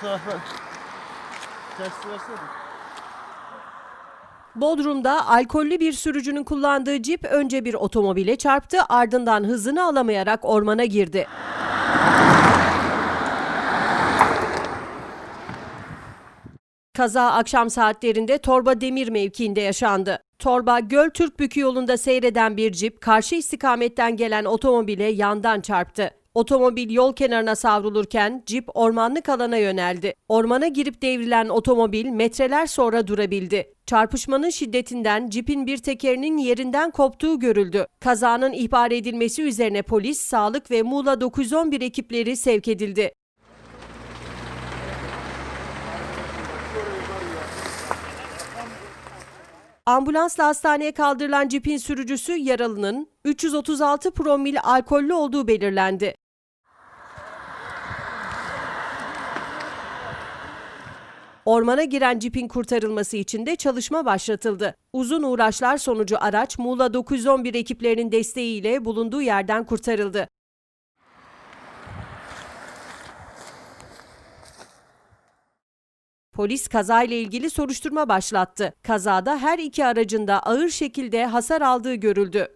tarafa testi versene. Bodrum'da alkollü bir sürücünün kullandığı cip önce bir otomobile çarptı ardından hızını alamayarak ormana girdi. Kaza akşam saatlerinde Torba Demir mevkiinde yaşandı. Torba Göl Türkbükü yolunda seyreden bir cip karşı istikametten gelen otomobile yandan çarptı. Otomobil yol kenarına savrulurken cip ormanlık alana yöneldi. Ormana girip devrilen otomobil metreler sonra durabildi. Çarpışmanın şiddetinden cipin bir tekerinin yerinden koptuğu görüldü. Kazanın ihbar edilmesi üzerine polis, sağlık ve Muğla 911 ekipleri sevk edildi. Ambulansla hastaneye kaldırılan cipin sürücüsü yaralının 336 promil alkollü olduğu belirlendi. Ormana giren cipin kurtarılması için de çalışma başlatıldı. Uzun uğraşlar sonucu araç Muğla 911 ekiplerinin desteğiyle bulunduğu yerden kurtarıldı. Polis kazayla ilgili soruşturma başlattı. Kazada her iki aracında ağır şekilde hasar aldığı görüldü.